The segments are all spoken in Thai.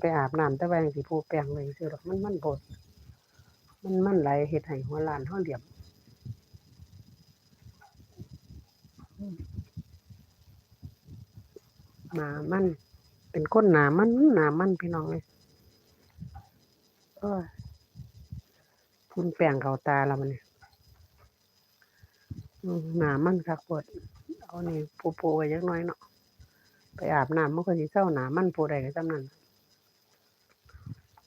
ไปอาบน้ำแต่ว่าจั่งสิผูแป้งไว้ซื่อดอกมันมันโพดมันมันไหลเฮ็ดให้หัวลานเฮาเหลี่ยมหนามัน เป็นคนหนามันหนามันพี่น้องเอ้ยโอ้ยฝุ่นแป้งเขาตาแล้วบัดนี้อืมหนามันคักโพดเอานี่โปะๆไว้จักน่อยเนาะไปอาบน้ำมันก็สิเซาหนามันโพดได้ก็ส่ำนั้น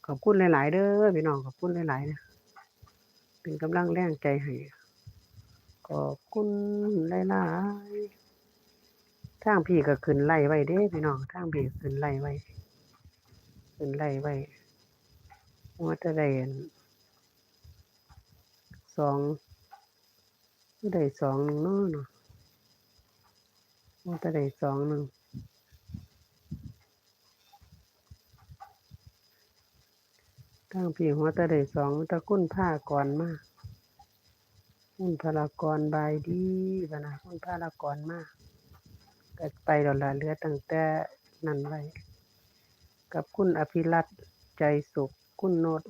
ขอบคุณหลาย ๆ เด้อพี่น้องขอบคุณหลายๆนะเป็นกำลังแรงใจให้ขอบคุณหลายๆทางพี่ก็ขึ้นไล่ไว้เด้พี่น้องทางพี่ขึ้นไล่ไว้ขึ้นไล่ไว้ว่าจะได้อั่นสองได้สองหนึ่งเนาะเนาะว่าจะได้สองหนึ่ง ทางพี่หัวตะได้สองตะกุ้นผ้าก่อนมากคุณพลากรบายดีบนะคุณพลากรมากก็ไปแล้วล่ะเหลือตั้งแต่นั้นไว้กับคุณอภิรัตใจสุข คุณโนด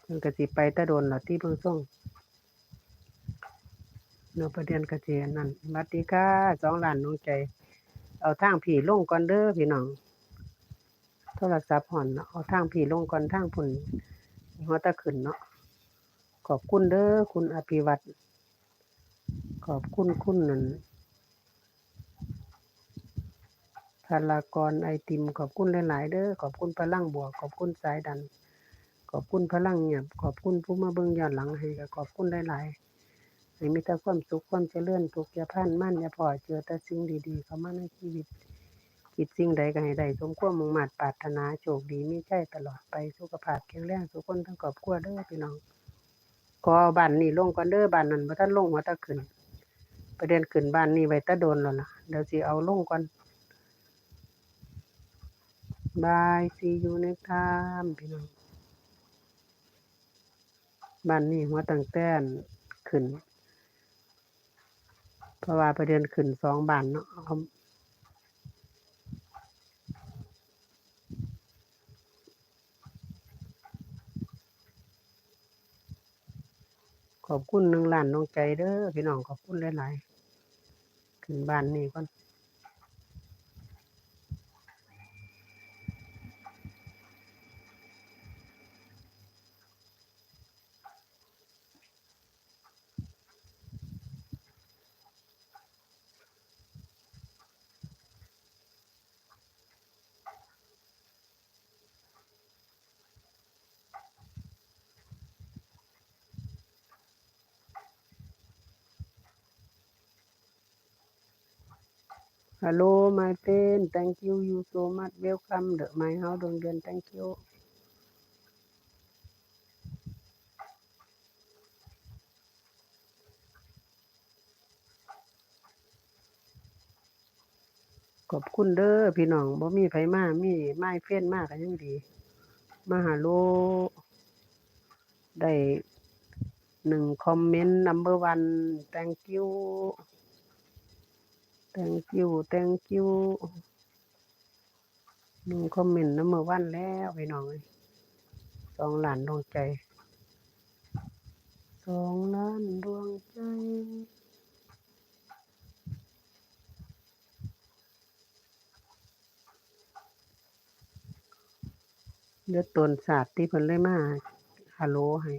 เพิ่นก็สิไปตะโดนล่ะที่เพิ่งส่งเนาะประเด็นก็สิอันนั้นสวัสดีค่ะสองล้านดวงใจ เอาทางพี่ลงก่อนเด้อพี่น้อง โทรศัพท์ห่อนเนาะเอาทางพี่ลงก่อนทางพุ่นหัวตะขึ้นเนาะขอบคุณเด้อคุณอภิวัตรขอบคุณคุณนั่นพลากรไอติม ขอบคุณหลาย ๆ เด้อขอบคุณพลังบวก ขอบคุณสายดัน ขอบคุณพลังเงียบ ขอบคุณผู้มาเบิ่งย้อนหลังให้ก็ขอบคุณหลาย ๆให้มีแต่ความสุขความเจริญทุกอย่าพลานมั่นอย่าพอเจอแต่สิ่งดีๆ เข้ามาในชีวิต คิดสิ่งใดก็ให้ได้สมความมุ่งมั่นปรารถนาโชคดีมีชัยตลอดไปสุขภาพแข็งแรงทุกคนทั้งครอบครัวเด้อพี่น้องขอเอาบ้านนี้ลงก่อนเด้อบ้านนั้นบ่ทันลงหัวตะขึ้นประเด็นขึ้นบ้านนี้ไว้ตะโดนแล้วล่ะเดี๋ยวสิเอาลงก่อนบาย see you next time พี่น้องบ้านนี้หัวตั้งแต่นขึ้น เพราะว่าประเด็นขึ้นสองบ้านเนาะเอา ขอบคุณหนึ่งล้านน้องใจเด้อพี่น้องขอบคุณหลายๆขึ้นบ้านนี่ก่อน Hello, my friend. Thank you, you so much. Welcome the my house, Dong Duan. Thank you. ขอบคุณเด้อพี่น้องบ่มีไผมามีไม้เฟ้นมาก็ยังดี มาหาโลได้หนึ่งคอมเมนต์ number one thank you thank you thank you หนึ่งคอมเมนต์ number one แล้วพี่น้องสองหลานดวงใจ สองล้านดวงใจเดือดตนศาสตร์ที่เพิ่นเลยมาฮัลโหลให้